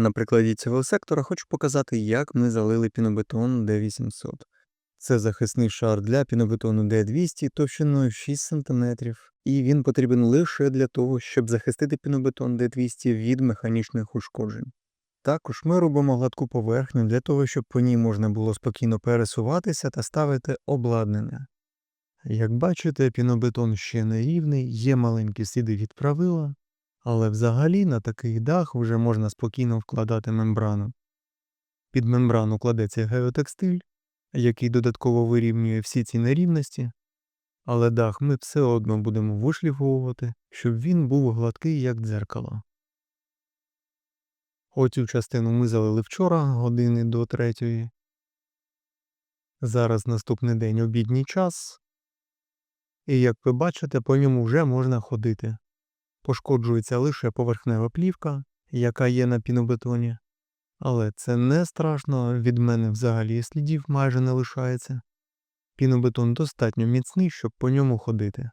На прикладі цього сектора хочу показати, як ми залили пінобетон D800. Це захисний шар для пінобетону D200 товщиною 6 см, і він потрібен лише для того, щоб захистити пінобетон D200 від механічних ушкоджень. Також ми робимо гладку поверхню для того, щоб по ній можна було спокійно пересуватися та ставити обладнання. Як бачите, пінобетон ще не рівний, є маленькі сліди від правила, але взагалі на такий дах вже можна спокійно вкладати мембрану. Під мембрану кладеться геотекстиль, який додатково вирівнює всі ці нерівності, але дах ми все одно будемо вишліфовувати, щоб він був гладкий, як дзеркало. Оцю частину ми залили вчора, години до третьої. Зараз наступний день обідній час. І як ви бачите, по ньому вже можна ходити. Пошкоджується лише поверхнева плівка, яка є на пінобетоні. Але це не страшно, від мене взагалі слідів майже не лишається. Пінобетон достатньо міцний, щоб по ньому ходити.